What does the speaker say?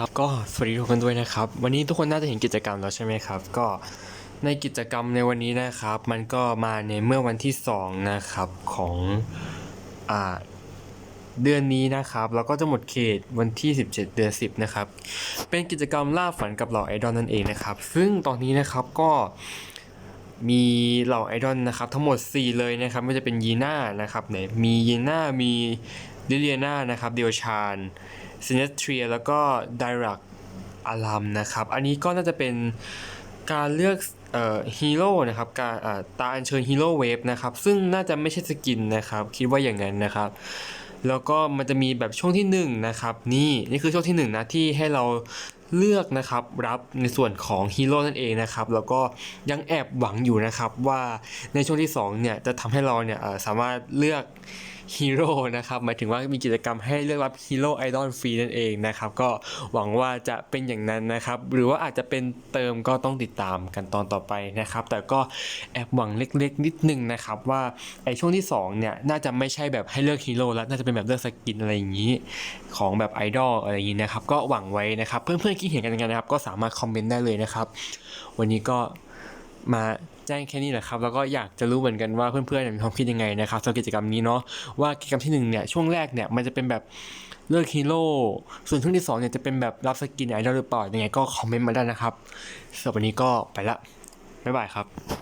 ครับก็สวัสดีทุกคนด้วยนะครับ วันนี้ทุกคนน่าจะเห็นกิจกรรมแล้วใช่ไหมครับ ก็ในกิจกรรมในวันนี้นะครับ มันก็มาในเมื่อวันที่2นะครับของอ่าเดือนนี้นะครับแล้วก็จะหมดเขตวันที่ 17 เดือน 10 นะครับ เป็นกิจกรรมล่าฝันกับเหล่าไอดอลนั่นเองนะครับ ซึ่งตอนนี้นะครับก็มีเหล่าไอดอลนะครับทั้งหมด 4 เลยนะครับไม่ว่าจะเป็นยีน่านะครับไหนมียีน่ามีลิเลียนานะครับเดียวชาน ซินเนสเทรียแล้วก็ไดรักอารัมนะครับ อันนี้ก็น่าจะเป็นการเลือกเอ่อฮีโร่นะครับการอ่าตาอัญเชิญฮีโร่เวฟนะครับ ซึ่งน่าจะไม่ใช่สกินนะครับ คิดว่าอย่างนั้นนะครับ แล้วก็มันจะมีแบบช่วงที่1นงนะครับนี่นี่คือช่วงที่1นงนะที่ให้เราเลือกนะครับรับในส่วนของฮีโร่นั่นเองนะครับแล้วก็ยังแอบหวังอยู่นะครับว่าในช่วงที่2เนี่ยจะทำให้เราเนี่ยเออสามารถเลือกฮีโร่นะครับหมายถึงว่ามีกิจกรรมให้เลือกรับฮีโร่ไอดอลฟรีนั่นเองนะครับก็หวังว่าจะเป็นอย่างนั้นนะครับ หรือว่าอาจจะเป็นเติมก็ต้องติดตามกันตอนต่อไปนะครับ แต่ก็แอบหวังเล็กๆ นิดนึงนะครับว่าไอช่วงที่สองเนี่ยน่าจะไม่ใช่แบบให้เลือกฮีโร่แล้วน่าจะเป็นแบบเลือกสกินอะไรอย่างนี้ ของแบบไอดอลอะไรอย่างนี้นะครับก็หวังไว้นะครับ เพื่อนๆคิดเห็นกันยังไงนะครับ ก็สามารถคอมเมนต์ได้เลยนะครับ วันนี้ก็ มาแจ้งแค่นี้แหละครับ แล้วก็อยากจะรู้เหมือนกันว่าเพื่อนๆมีความคิดยังไงนะครับสำหรับกิจกรรมนี้เนาะว่ากิจกรรมที่หนึ่งเนี่ยช่วงแรกเนี่ยมันจะเป็นแบบเลือกฮีโร่ส่วนช่วงที่สองเนี่ยจะเป็นแบบรับสกินไอดอลหรือเปล่ายังไงก็คอมเมนต์มาได้นะครับสำหรับวันนี้ก็ไปละบ๊ายบายครับ